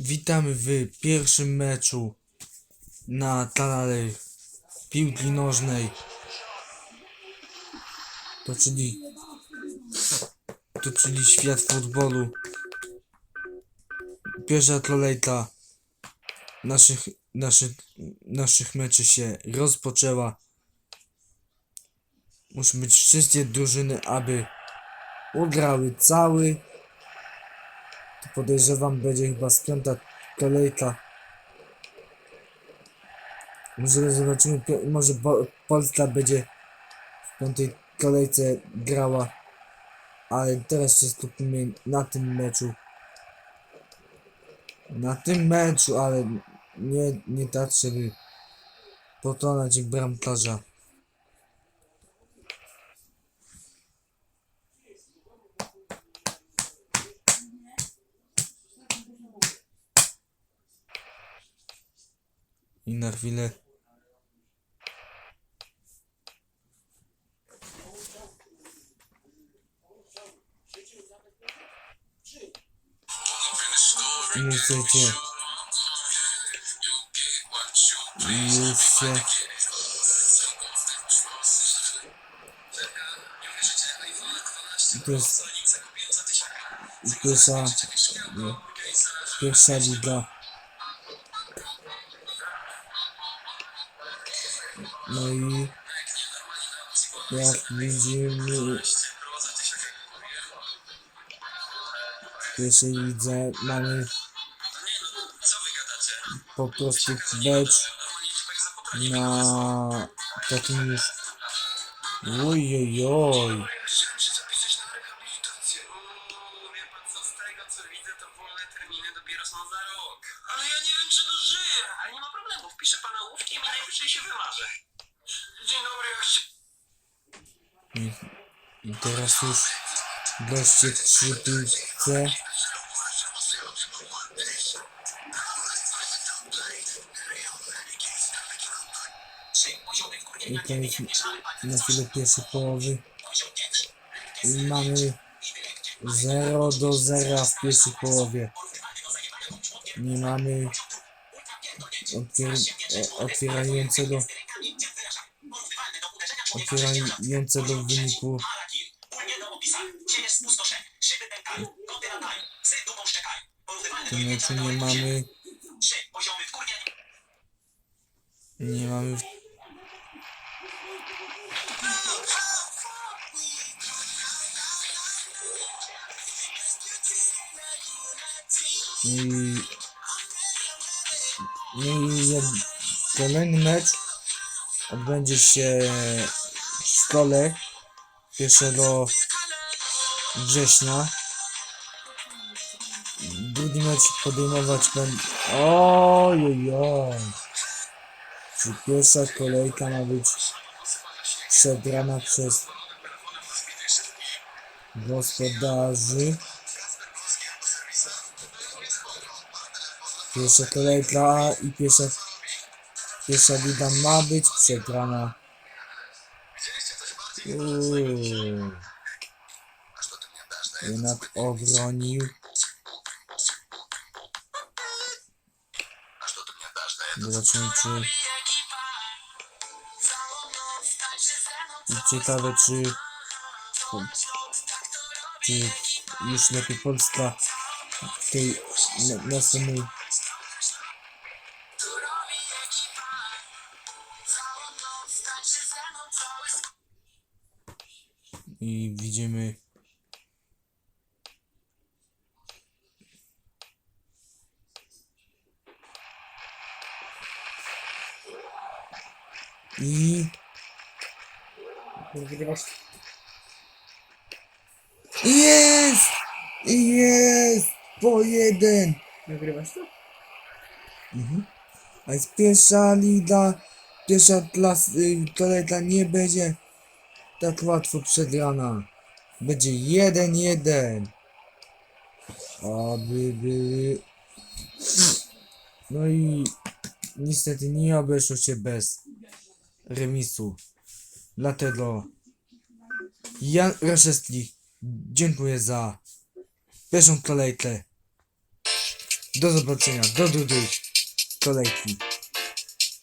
Witamy w pierwszym meczu na kanale piłki nożnej. To czyli, to czyli świat futbolu. Pierwsza kolejka naszych, naszych, naszych meczy się rozpoczęła. Muszą być wszystkie drużyny, aby ugrały cały. To podejrzewam będzie chyba z piąta kolejka. Może zobaczymy, może Polska będzie w piątej kolejce grała. Ale teraz się skupimy na tym meczu. Na tym meczu, ale nie, nie tak, żeby pokonać bramkarza. I na chwilę Niestety już się. Pierwsza pierwsza liga no i jak widzimy w pierwszej lidze mamy po prostu mecz na takim już ojojoj Ale ja nie wiem, czy dożyję. Ale nie ma problemu, wpiszę pana łówkiem i najwyżej się wymarzę. Dzień dobry, jak się... I, i teraz już goście przy piłce. I jest na chwilę pierwszej połowy. Mamy 0 do 0 w pierwszej połowie. Nie mamy otwier otwierającego otwierającego wyniku. Tym meczu nie mamy nie mamy i no i kolejny mecz odbędzie się w szkole 1 września. Drugi mecz podejmować będę. Ojojoj. Czy pierwsza kolejka ma być przegrana przez gospodarzy? Pierwsza kolejka i pierwsza, pierwsza liga ma być przegrana. Uuu. Jednak obronił. Zobaczymy czy... I ciekawe czy... Czy już lepiej Polska tej na- następnej i widzimy i jest! Jest po jeden. Nagrywasz to? mhm. a jest pierwsza liga pierwsza klas, y, kolejka nie będzie tak łatwo przegrana. Będzie jeden jeden. Aby były. No i niestety nie obeszło się bez remisu. Dlatego Jan Raszewski dziękuję za pierwszą kolejkę Do zobaczenia, do drugiej kolejki.